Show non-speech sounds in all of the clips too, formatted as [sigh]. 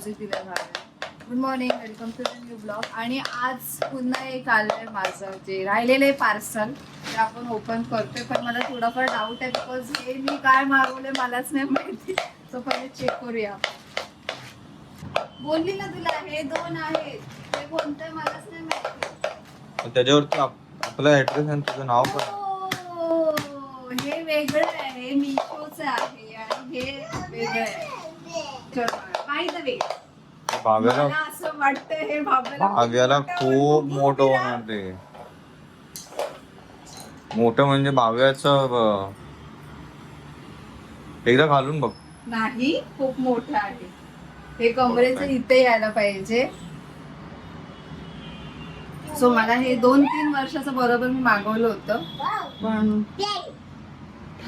Music दिलं झालं good morning welcome to new blog आणि आज पुन्हा एक आलंय माझं जे राहिलेलं पार्सल ते आपण ओपन करतोय. पण मला थोडाफार डाऊट आहे बिकॉज हे मी काय मागवलंय मलाच नाही माहिती. तो पहिले चेक करूया. बोलली ना तुला हे दोन आहेत. ते कोणते मलाच नाही माहिती. त्याच्यावरती आप- आपला ऍड्रेस आणि तुझं नाव पण ओ, हे वेगळं आहे. हे मिशोचं आहे आणि हे वेगळं आहे. By the way. भाव्याला मला असं वाटतं हे भाव्याला भाव्याला खूप मोठं होणार ते. मोठं म्हणजे भाव्याचं ब- एकदा घालून बघ. नाही खूप मोठं आहे. हे कमरेचं इथे यायला पाहिजे. सो मला हे दोन तीन वर्षाचं बरोबर मी मागवलं होतं. पण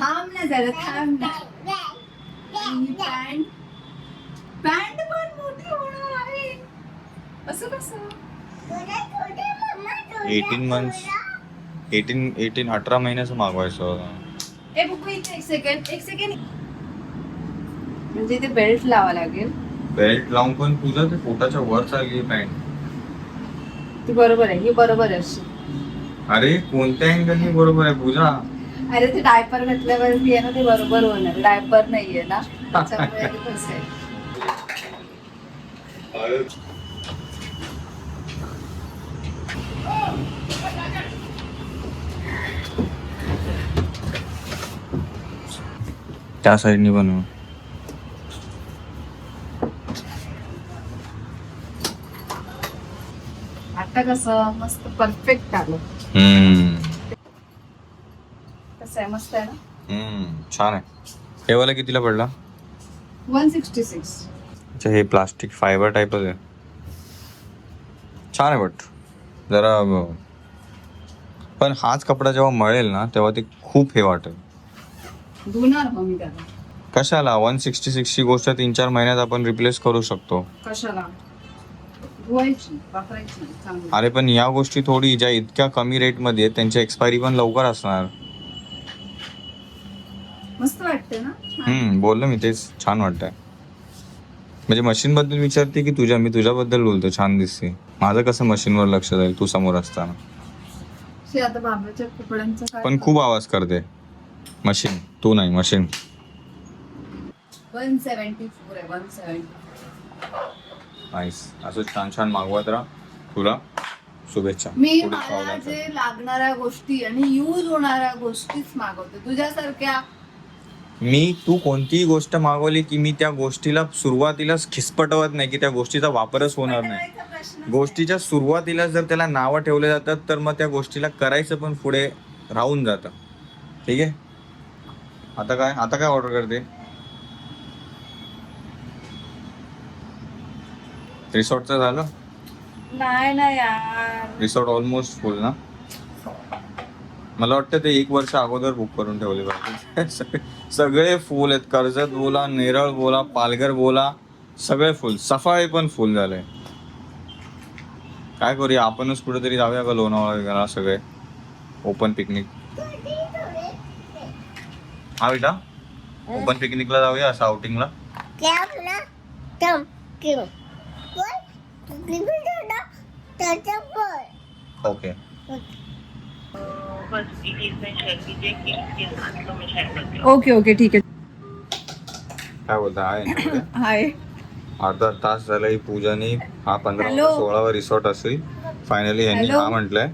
थांब ना जरा थांब ना. पॅन्ट पॅन्ट पण मोठी होणार आहे असं कसं? एटीन मंथ्स एटीन एटीन अठरा महिन्याचं मागवायचं. इथे एक सेकंड एक सेकंड म्हणजे इथे बेल्ट लावा लागेल. बेल्ट लावून पण तुझं ते पोटाच्या वर चालली पॅन्ट ती बरोबर आहे ही बरोबर आहे अशी. अरे कोणत्या अँगलनी बरोबर आहे पूजा? अरे ते डायपर घातल्यावरती आहे ना ते बरोबर होणार डायपर नाहीये ना त्याच्यामुळे [laughs] ते तसं आहे त्या साईडनी बनव आता कसं मस्त परफेक्ट आलं. हम्म. कसं आहे? मस्त आहे ना? हम्म. छान आहे. हे वाला कितीला पडला? वन सिक्स्टी सिक्स अच्छा हे प्लास्टिक फायबर टाईपच आहे. छान आहे बट. जरा अं, पण हाच कपडा जेव्हा मळेल ना तेव्हा ते खूप हे वाटेल. धुणार मग मी त्याला. कशाला? वन सिक्स्टी सिक्सची गोष्ट तीन चार महिन्यात आपण रिप्लेस करू शकतो. कशाला? धुवायची वापरायची नाही, चांगली. अरे पण या गोष्टी थोडी ज्या इतक्या कमी रेटमध्ये आहेत त्यांची एक्सपायरी पण लवकर असणार. मस्त वाटते ना? छान. हम्म बोललो मी तेच छान वाटतंय. म्हणजे मशीन बद्दल विचारते की तुझ्या मी तुझ्याबद्दल बोलतो छान दिसते. माझं कसं मशीनवर लक्ष जाईल तू समोर असताना. शे, आता बाबाच्या कपड्यांचं काय पण खूप आवाज करते. मशीन तू नाही मशीन वन सेव्हन्टी फोर आहे वन सेव्हन्टी नाईस असं छान छान मागवत राहा. तुला शुभेच्छा. मी पुढील मला पावलांसाठी. जे लागणाऱ्या गोष्टी आणि यूज होणाऱ्या गोष्टीच मागवते. तुझ्यासारख्या मी तू कोणतीही गोष्ट मागवली की मी त्या गोष्टीला सुरुवातीलाच खिसपटवत नाही की त्या गोष्टीचा वापरच होणार नाही. प्रश्न गोष्टीच्या सुरुवातीला जर त्याला नावं ठेवले जातात तर मग त्या गोष्टीला करायचं पण पुढे राहून जातं. ठीक आहे? आता काय? आता काय ऑर्डर करते? रिसॉर्टचं झालं? नाही ना यार. रिसॉर्ट ऑलमोस्ट फुल ना? मला वाटतं ते एक वर्ष अगोदर बुक करून ठेवले पाहिजे. [laughs] सगळे- फुल आहेत. कर्जत बोला नेरळ बोला पालघर बोला सगळे फुल सफाळे पण फुल झाले. काय करूया? आपणच कुठेतरी जाऊया का लोणावळा वगैरे सगळे? ओपन पिकनिक हा बेटा ओपन पिकनिकला जाऊया असं आउटिंगला ओके ओके ओके ठीक आहे. काय बोलता? आहे हाय अर्धा तास झाला ही पूजाने. हा पंधरा Hello. सोळावा रिसॉर्ट असेल. फायनली यांनी Hello. हा म्हटलंय.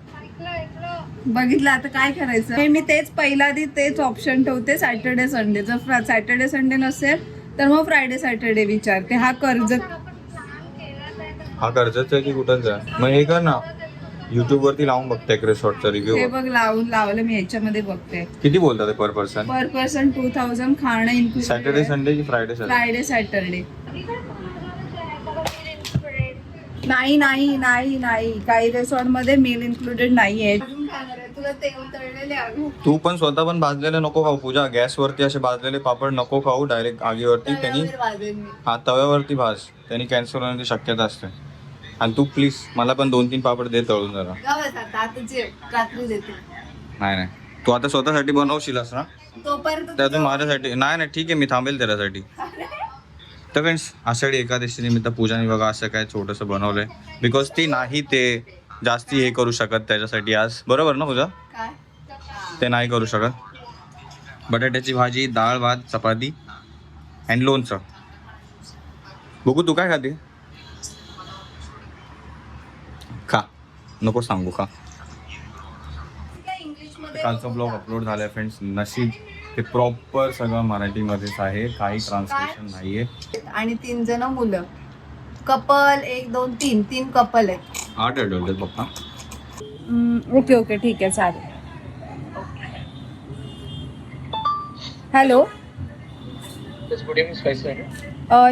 बघितलं आता काय करायचं? हे मी तेच पहिला आधी तेच ऑप्शन ठेवते सॅटर्डे संडे जर सॅटर्डे संडे नसेल तर मग फ्रायडे सॅटर्डे विचारते. हा कर्ज हा कर्जत आहे की कुठंच आहे मग हे कर ना. युट्यूब वरती लावून बघते एक रिसॉर्टचा रिव्ह्यू हे बघ लावून लावलं मी ह्याच्यामध्ये बघते. किती बोलतात per person per person two thousand खाणं सॅटर्डे संडे की फ्रायडे संडे फ्रायडे सॅटरडे नाही नाही नाही नाही. काही रेसॉर्टमध्ये मेल इन्क्लुडेड नाहीये. तुला तेल तळलेले हवे तू पण स्वतः पण भाजलेले नको खाऊ पूजा. गॅस वरती असे भाजलेले पापड नको खाऊ डायरेक्ट आगीवरती त्यांनी तव्यावर वाजेल मी. हा तव्यावरती भाज. त्यांनी कॅन्सर होण्याची शक्यता असते. आणि तू प्लीज मला पण दोन तीन पापड दे तळून जरा. गावात आता आता जे रात्री देते. नाही नाही. तू आता स्वतःसाठी बनवशीलच ना? तोपर्यंत त्यातून माझ्यासाठी नाही नाही ठीक आहे मी थांबेल त्याच्यासाठी. तर फ्रेंड्स आषाढी एकादशी निमित्त पूजाने बघा असं काय छोटंसं बनवलंय. बिकॉज ती नाही ते जास्ती हे करू शकत त्याच्यासाठी आज. बरोबर ना पूजा? काय? ते नाही करू शकत. बटाट्याची भाजी डाळ भात चपाती अँड लोणचं. बघू तू काय खाते? खा. नको सांगू खा. इंग्लिश कालचा ब्लॉग अपलोड झालाय फ्रेंड्स नशीब ते प्रॉपर सगळं मराठीमध्येच आहे. काही ट्रान्सलेशन नाहीये. आणि तीन जण मुलं. कपल एक दोन तीन. तीन कपल आहेत. आठ अडल्ट आहेत पप्पा. ओके ओके ठीक आहे चालेल. हॅलो?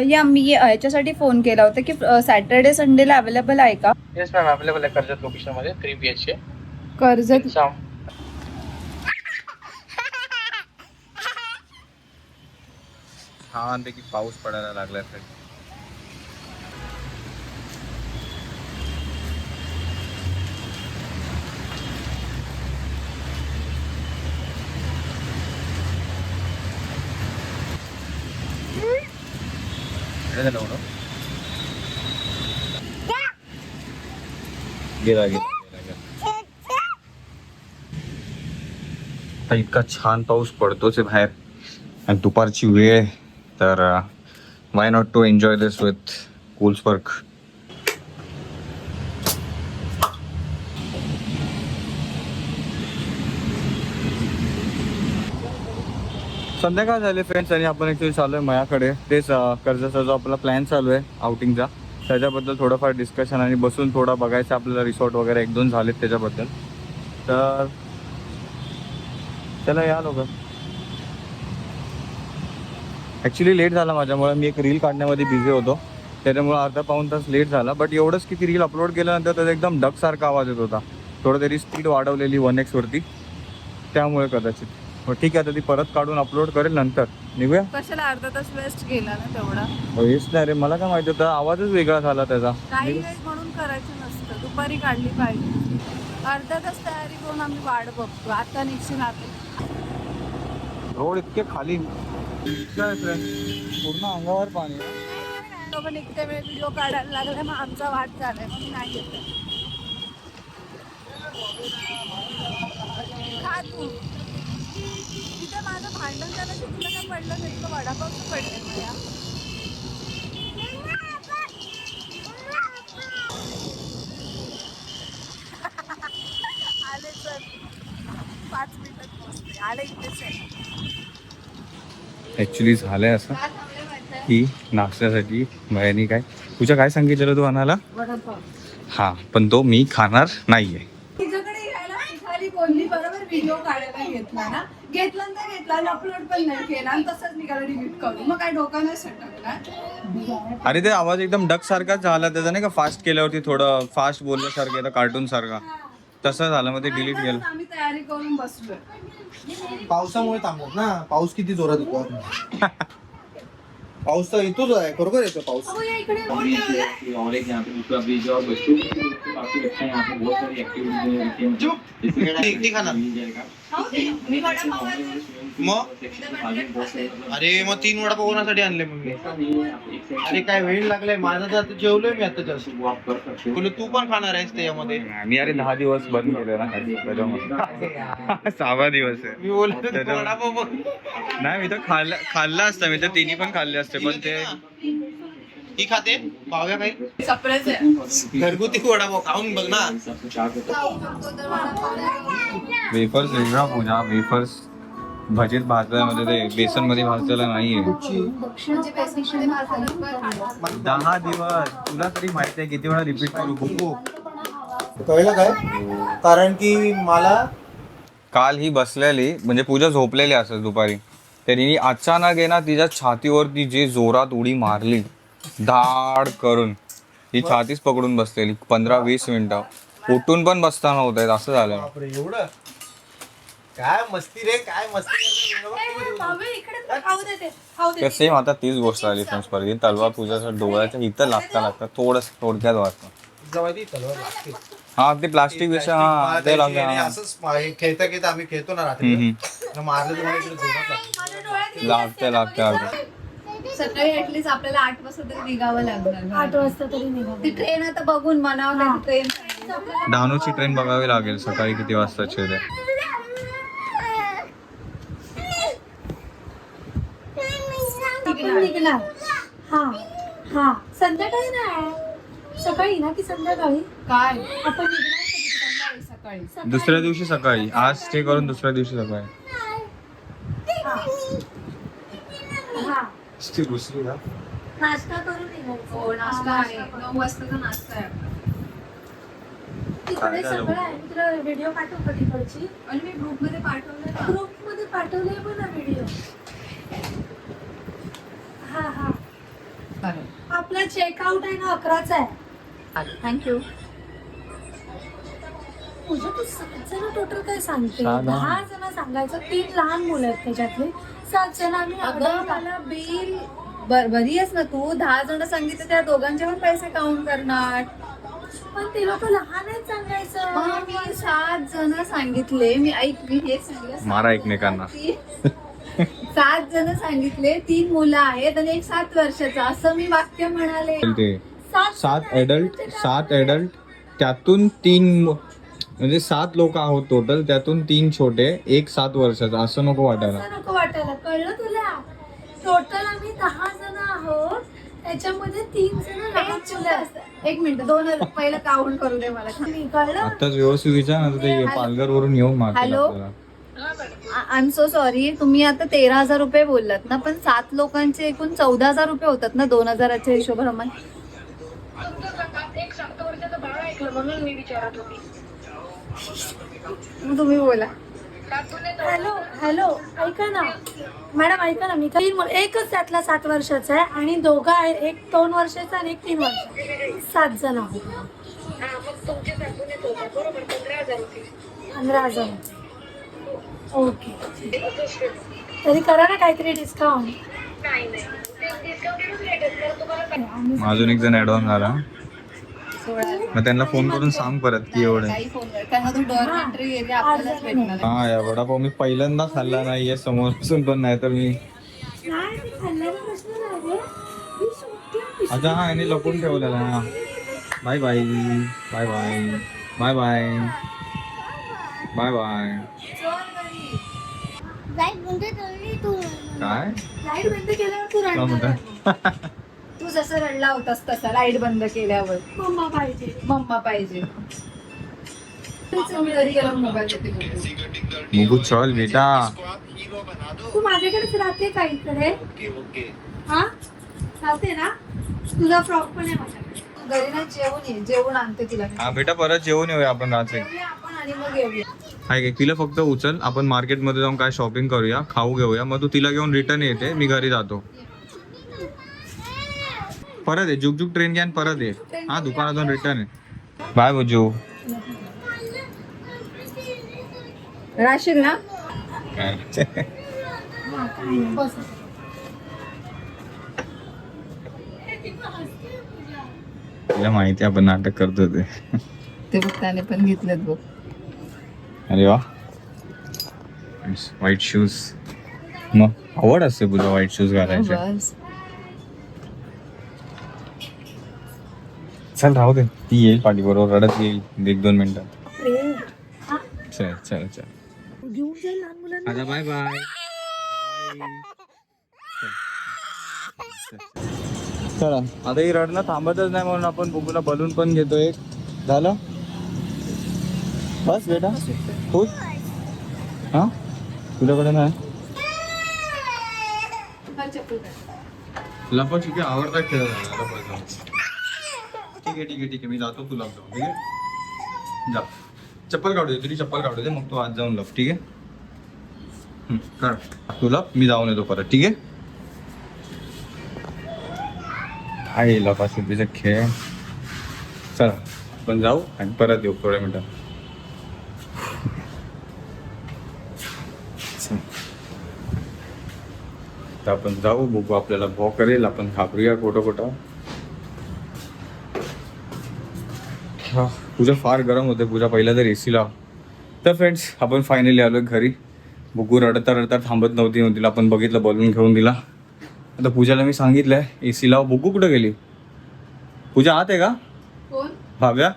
या मी याच्यासाठी फोन केला होता की सॅटर्डे संडेला अवेलेबल आहे का? येस मॅम अवेलेबल आहे Karjat लोकेशनमध्ये three B H K Karjat छानपैकी पाऊस पडायला लागलाय. फ्रेंड गेला गेला गेला गेला. आता इतका छान पाऊस पडतोच आहे बाहेर. आणि दुपारची वेळ आहे, तर why not to enjoy this with Coolberg संध्याकाळ झाले फ्रेंड्स आणि आपण ॲक्च्युली चालू आहे माझ्याकडे तेच कर्जाचा जो आपला प्लॅन चालू आहे आउटिंगचा त्याच्याबद्दल थोडंफार डिस्कशन आणि बसून थोडा बघायचं आपल्याला रिसॉर्ट वगैरे एक दोन झालेत त्याच्याबद्दल. तर चला या लोक ॲक्च्युली लेट झाला माझ्यामुळे. मी एक रील काढण्यामध्ये बिझी होतो. त्याच्यामुळे अर्धा पाऊण तास लेट झाला. बट एवढंच की ती रील अपलोड केल्यानंतर त्याचा एकदम डगसारखा आवाज येत होता. थोडं तरी स्पीड वाढवलेली वन एक्सवरती त्यामुळे कदाचित. मग ठीक आहे आता ती परत काढून अपलोड करेल नंतर. निघूया? कशाला अर्धा तास वेस्ट गेला ना तेवढा? हेच नाही रे मला काय माहिती होतं आवाजच वेगळा झाला त्याचा. काही काही म्हणून करायचं नसतं दुपारी काढली पाहिजे. अर्धा तास तयारी करून आम्ही वाट बघतो आता निश्चित आता. रोड इतके खाली. इतकं. पूर्ण अंगावर पाणी. लोक निघते वेळ व्हिडिओ काढायला लागले मग आमचा वाट झालाय मग नाही येत. खा तू. भांडण झालं की तुला काय पडलं नाही? तुला वडापाव पडले मला आले सर पाच मिनिटात पोहोचले आले इथेच आहे ऍक्च्युली झालंय असं की नाश्त्यासाठी भयानी काय? तुझ्या काय सांगितलेलं तू आणायला? वडापाव. हा पण तो मी खाणार नाहीये. तिच्याकडे यायला बोलली बरोबर? व्हिडिओ काढायला घेतला ना? घेतला तर घेतला अपलोड पण नाही केला. आणि तसंच निघाला डिलीट करून. मग काय डोका नाही सटकला अरे ते आवाज एकदम डक सारखाच झाला. त्याचा नाही का फास्ट केल्यावरती थोडं फास्ट बोलल्यासारखं येतं कार्टून सारखा. तसं झालं मग ते डिलीट केलं. आम्ही तयारी करून बसलोय. पावसामुळे थांबत ना. पाऊस किती जोरात येतो [laughs] पाऊस तर येतोच आहे खरोखर येतो पाऊस. अहो, वडापाव. मग? अरे मग तीन वडा पवनासाठी आणले मग मी. है अरे काय वेळ लागलाय. माझं तर आता जेवलोय मी आता जास्त तू पण खाणार आहेस त्याच्यामध्ये. मी अरे दहा दिवस बंद केलं ना. सहावा दिवस आहे. मी बोलतो तू वडापाव बघ. नाही मी तर खाल्लं खाल्लं असतं. मी तर तिन्ही पण खाल्ले असते पण ते ही खाते? पाव्या काही सरप्राईज आहे. घरगुती वडापाव खाऊन बघ ना. वडापाव. वेफर्स वेगळा पूजा वेफर्स भजीत भाजल्यामध्ये ते बेसनमध्ये भाजलेलं नाहीये. म्हणजे दहा दिवस तुला तरी माहिती आहे किती वेळा रिपीट करू? बघू. कळलं काय? कारण की मला काल ही बसलेली म्हणजे पूजा झोपलेली असं दुपारी. तरी अचानक आहे ना तिच्या छातीवरती जे जोरात उडी मारली धाड करून. ही छातीच पकडून बसलेली पंधरा वीस मिनिटं. उठून पण बसता नव्हतं येत, असं झालं. एवढं? काय मस्ती रे काय मस्ती सेम आता तीच गोष्ट आली परत तलवार पूजाच्या डोळ्याच्या इथं लागता लागता. थोडस थोडक्यात वाटतं. तलवार लागते. हा ते प्लास्टिक विषय हा ते असंच खेळता खेळता आम्ही खेळतो ना रात्री. मारलं इकडे जोरात लागतं. लागते लागते सकाळी ऍटलीस्ट आपल्याला आठ वाजता तरी निघावं लागणार. आठ वाजता तरी निघा ती ट्रेन आता बघून म्हणावं हा. ट्रेन डहाणूची ट्रेन बघावी लागेल सकाळी किती वाजताची आहे आपण निघणार. हा हा. संध्याकाळी नाही सकाळी ना की संध्याकाळी? काय? आपण निघणार सकाळी सकाळी. सकाळी. दुसऱ्या दिवशी सकाळी. आज स्टे करून दुसऱ्या दिवशी सकाळी. हा. ती दुसरी का? नाश्ता करून निघायचं. हो नाश्ता आहे. नऊ वाजताचा नाश्ता आहे. तिकडे काय झालं? सगळं आहे. मी तुला व्हिडिओ पाठवू का तिकडची आणि मी ग्रुपमध्ये पाठवलं ना. ग्रुपमध्ये पाठवले पण ना व्हिडिओ हा हा. आपला चेकआउट आहे ना अकराचा आहे. थँक्यू तुझं तू सात जण टोटल काय सांगते? सहा, दहा. दहा जण सांगायचं. तीन लहान मुलं आहेत त्याच्यातले. सात जण आम्ही अगं order मला बिल बर बरी आहेस ना तू? दहा जण सांगितलं त्या दोघांचे पण पैसे काउंट करणार. पण ते लोक लहान आहेत सांगायचं. मी सात जण सांगितले. मी ऐक मी हेच सांगितलं. मारा एकमेकांना. सात जण सांगितले तीन मुलं आहेत आणि एक सात वर्षाचा. असं मी वाक्य म्हणाले. ते सात सात ऍडल्ट सात ऍडल्ट त्यातून तीन मु- म्हणजे सात लोक आहोत टोटल त्यातून तीन छोटे एक सात वर्षाचा. असं नको वाटायला. असं नको वाटायला. कळलं तुला? टोटल आम्ही दहा जण आहोत. त्याच्यामध्ये तीन जण लहान मुलं आहेत. एक मिनिट. दोन पहिलं काउंट करू दे मला. [laughs] कळलं? आताच व्यवस्थित विचार ना तर ते पालघर वरून येऊन मागतील हॅलो? आपल्याला. आय एम सो सॉरी तुम्ही आता तेरा हजार रुपये बोललात ना पण सात लोकांचे एकूण चौदा हजार रुपये होतात ना दोन हजाराच्या हिशोबाप्रमाणे. तुम्ही बोला. हॅलो हॅलो ऐका ना. मॅडम ऐका ना मी तीन मुलं एकच त्यातला सात वर्षाचा आहे आणि दोघं आहे एक दोन वर्षाचा आणि एक तीन वर्षाचा. सात जण आहोत. पंधरा हजार ओके. तरी करा ना काहीतरी डिस्काउंट अजून एक जण ऍडव्हान्स झाला. मग त्यांना फोन करून सांग परत की एवढे. काही फोन कर त्यांना तू डोअर एंट्री एरिया आपल्यालाच भेटणार आहे. हा या वडापाव मी पहिल्यांदा खाल्ला नाहीये समोर असून पण नाही तर मी. अच्छा हा याने लपून ठेवलेला. हा bye bye bye bye bye bye bye bye काय लाइट बंद केल्यावर तू काय रडणार तू जसं रडला होतास तसा लाइट बंद केल्यावर मम्मा पाहिजे मम्मा पाहिजे. मुगू चल बेटा तू माझ्याकडेच राहते का इकडे हा राहते ना तुझा फ्रॉक पण आहे माझ्याकडे घरी ना जेवून ये जेवण आणते तुला. हा बेटा परत जेवून येऊया आपण रात्री आपण आणि मग येऊया काय तिला फक्त उचल. आपण मार्केटमध्ये जाऊन काय शॉपिंग करूया खाऊ घेऊया. मग तू तिला घेऊन रिटर्न येते. मी घरी जातो. परत ये. जुग जुग ट्रेन घ्या परत ये. हा दुकानातून रिटर्न आहे बाय बुजू. राशील ना? [laughs] तिला माहिती आहे आपण नाटक करतो ते. ते बघ त्याने पण घेतलेत बघ. अरे वा. व्हाईट शूज मग आवड असते तुझा व्हाईट शूज घालायचे. बस. चल राहू दे. ती येईल पाठी बरोबर. रडत येईल. एक दोन मिनिटात हा चल चल चल. घेऊन जाईल लहान मुलांना. आता बाय बाय चला. आता ही रडणं थांबतच नाही म्हणून आपण बुबूला बलून पण घेतो एक झालं? बस बेटा. खुश? हा? तुझ्याकडे नाही? लपा काढ. लपाछुपी आवडता खेळ लपा ठीक आहे ठीक आहे ठीक आहे. मी जातो तुला जाऊ ठीक आहे? जा. चप्पल काढू दे तुझी चप्पल काढू दे. मग तू आज जाऊन लप ठीक आहे? कर तुला तू लप मी जाऊन येतो परत ठीक आहे? आहे लपाछुपीचा खेळ? चला पण जाऊ आणि परत येऊ थोड्या मिनटात. तर आपण जाऊ बघू आपल्याला भॉ करेल आपण घाबरूया कुठं हा पूजा फार गरम होते पूजा पहिला तर एसी लाव तर फ्रेंड्स आपण फायनली आलो घरी. बुकू रडता रडता थांबत नव्हती तिला आपण बघितलं बॉलून घेऊन दिला. आता पूजाला मी सांगितलंय ए सी लाव बुकू कुठं गेली? पूजा आत आहे का? भाव्या?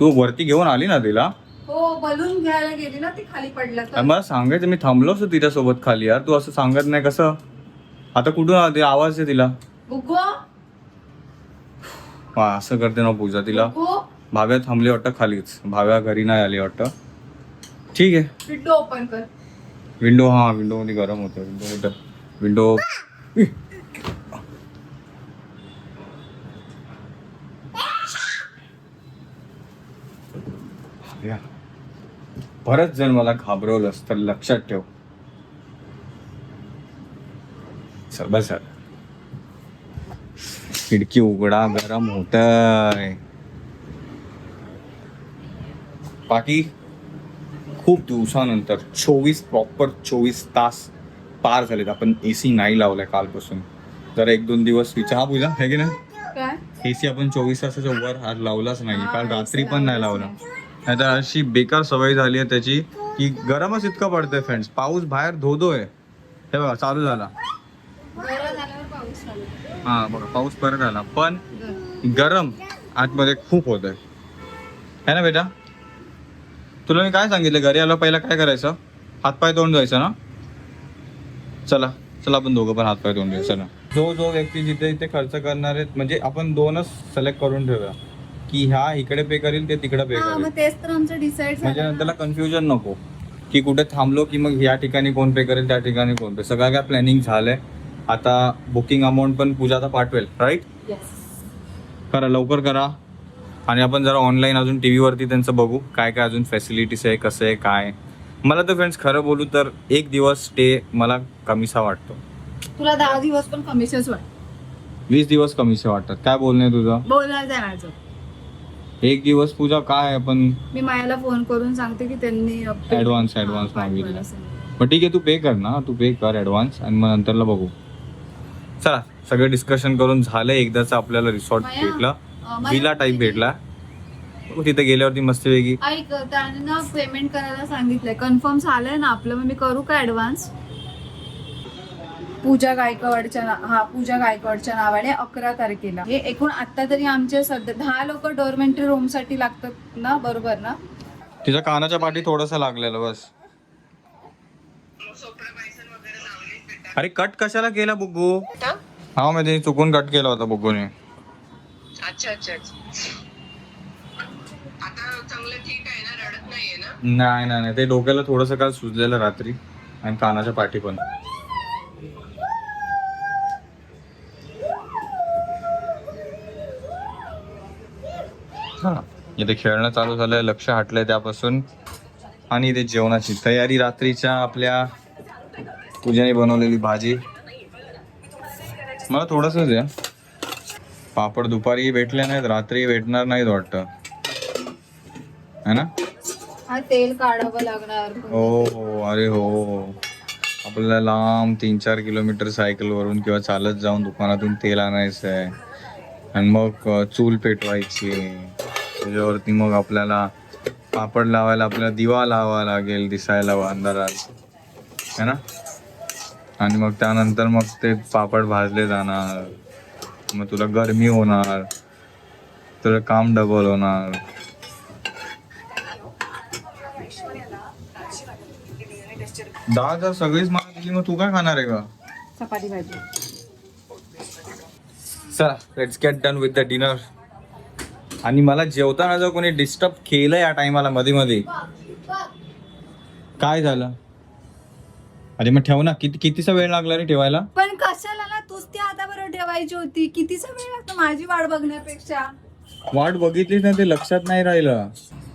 तू वरती घेऊन आली ना तिला? हो बलून घ्यायला गेली ना ती खाली पडलं तर. अरे मला सांगायचं मी थांबलो असतो तिच्यासोबत खाली यार तू असं सांगत नाही कसं? आता कुठून आला आवाज आहे तिला? बुगो असं करते ना पूजा तिला. बुगो भाव्या थांबली वाटतं खालीच. भाव्या घरी नाही आली वाटतं. ठीक आहे. विंडो ओपन कर. विंडो हा विंडो मध्ये गरम होतं. विंडो कुठं? विंडो. [laughs] भाव्या, परत जर मला घाबरवलंस तर लक्षात ठेव. सर बस सर खिडकी उघडा गरम होत बाकी खूप दिवसानंतर चोवीस प्रॉपर चोवीस तास पार झालेत. आपण ए सी नाही लावलाय कालपासून. जर एक दोन दिवस विचार हा पूजा हे की नाही? काय? ए सी आपण चोवीस तासाच्या वर आज लावलाच नाही. काल रात्री पण नाही लावला. नाही तर अशी बेकार सवय झाली आहे त्याची की गरमच इतकं पडतंय फ्रेंड्स पाऊस बाहेर धोधोय. हे बघा चालू झाला. बरं पाऊस हा बघा पाऊस परत आला. पण गरम आतमध्ये खूप होत आहे है ना बेटा? तुला मी काय सांगितलं? घरी आलो पहिला काय करायचं? हातपाय तोंड जायचं ना? चला चला आपण दोघं पण हातपाय तोंड जायचं चला. जो जो व्यक्ती जिथे जिथे खर्च करणार आहेत म्हणजे आपण दोनच सिलेक्ट करून ठेवूया. की ह्या इकडे पे करील ते तिकडे पे हा करेल. मग तेच तर आमचं डिसाईड म्हणजे झालं नंतरला कन्फ्युजन नको. की कुठे थांबलो की मग या ठिकाणी कोण पे करेल त्या ठिकाणी कोण पे सगळं काय प्लॅनिंग झालंय. आता बुकिंग अमाऊंट पण पूजा आता पाठवेल राईट Yes. करा लवकर करा. आणि आपण जरा ऑनलाईन अजून टी व्हीवरती त्यांचं बघू. काय काय अजून फॅसिलिटीज आहे कसं आहे काय मला तर फ्रेंड्स खरं बोलू तर एक दिवस स्टे मला कमीसा वाटतो. तुला दहा दिवस पण कमीशच वाट वीस दिवस कमीसे वाटतात. काय बोलणे तुझं? माझं एक दिवस पूजा काय आपण मी मायाला फोन करून सांगते की त्यांनी advance पाठवायला मागितलं. मग ठीक आहे तू पे कर ना तू पे कर ॲडव्हान्स आणि मग नंतरला बघू. चला सगळं डिस्कशन करून झालं एकदाच आपल्याला रिसॉर्ट भेटला. विला टाईप भेटला. तिथे गेल्यावरती मस्तपैकी. ऐक त्याने ना पेमेंट करायला सांगितलंय. कन्फर्म झालंय ना आपलं मग मी करू का ऍडव्हान्स पूजा गायकवाडच्या हा पूजा गायकवाडच्या नावाने अकरा तारखेला. हे एकूण आता तरी आमचे सध्या दहा लोक डोरमेंटरी रूमसाठी लागतात ना बरोबर ना? तिच्या कानाच्या पाठी थोडस लागलेलं बस. अरे कट कशाला केला बुग्गू? हा मी ते चुकून कट केला होता बुग्गूने. अच्छा अच्छा अच्छा. आता चांगलं ठीक आहे ना रडत नाहीये ना? नाही नाही नाही. ते डोक्याला थोडस काल सुजलेलं रात्री आणि कानाच्या पाठी पण. इथे खेळणं चालू झालंय लक्ष हटलंय त्यापासून. आणि इथे जेवणाची तयारी रात्रीच्या आपल्या पूजाने बनवलेली भाजी. मला थोडस द्या पापड दुपारी भेटले नाहीत रात्री भेटणार नाहीत वाटतं. है ना? हा तेल काढावं लागणार. हो हो अरे हो. हो आपल्याला लांब तीन चार किलोमीटर सायकलवरून किंवा चालत जाऊन दुकानातून तेल आणायचं आहे आणि मग चूल पेटवायची. त्याच्यावरती मग आपल्याला पापड लावायला आपल्याला दिवा लावावा लागेल दिसायला अंधारात. है ना? आणि मग त्यानंतर मग ते पापड भाजले जाणार. मग तुला गरमी होणार. तुला काम डबल होणार. डाळ जर सगळीच मला दिली मग तू काय खाणार आहे का? चपाती भाजी. चला let's get done with the dinner आणि मला जेवताना जर कोणी डिस्टर्ब केलं या टायमाला मध्ये मध्ये काय झालं? अरे मग ठेव ना किती कितीचा वेळ लागला रे ठेवायला? पण कशाला ना तूच ती हाताबरोबर ठेवायची होती. कितीचा वेळ लागतो माझी वाट बघण्यापेक्षा? वाट बघितलीच नाही ते लक्षात नाही राहिलं.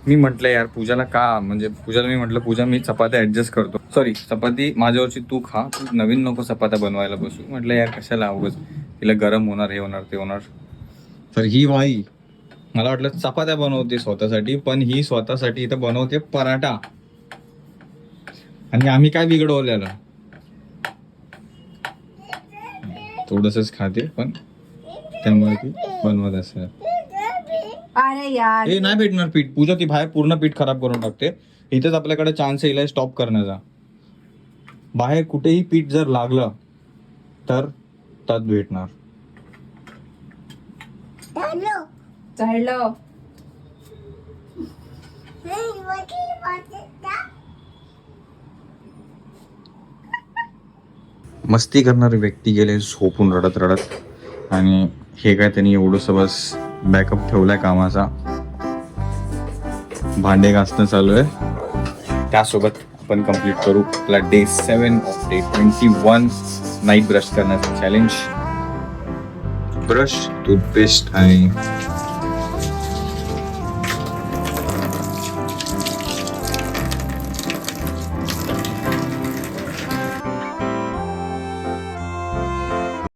मी म्हटलं यार पूजाला का? म्हणजे पूजाला मी म्हटलं पूजा मी चपात्या ऍडजस्ट करतो. सॉरी चपाती माझ्यावरची तू खा तू नवीन नको चपात्या बनवायला बसू. म्हटलं यार कशाला अवघच तिला गरम होणार हे होणार ते होणार. तर ही बाई मला वाटलं चपात्या बनवते स्वतःसाठी पण ही स्वतःसाठी इथं बनवते पराठा. आणि आम्ही काय बिघडवलेलं? थोडसच खाते पण त्यामुळे ती बनवत असेल. अरे यार. हे नाही भेटणार पीठ. पूजा ती बाहेर पूर्ण पीठ खराब करून टाकते. इथेच आपल्याकडे चान्स येईल स्टॉप करण्याचा. बाहेर कुठेही पीठ जर लागलं तर तत भेटणार. चढलं मस्ती करणारी व्यक्ती गेले झोपून रडत रडत. आणि हे काय त्यांनी एवढंसं बस बॅकअप ठेवलाय कामाचा. भांडे घासणं चालू आहे. त्यासोबत आपण कंप्लीट करू. आपला day seven of day twenty one night brush करण्याचं चॅलेंज ब्रश टूथपेस्ट आणि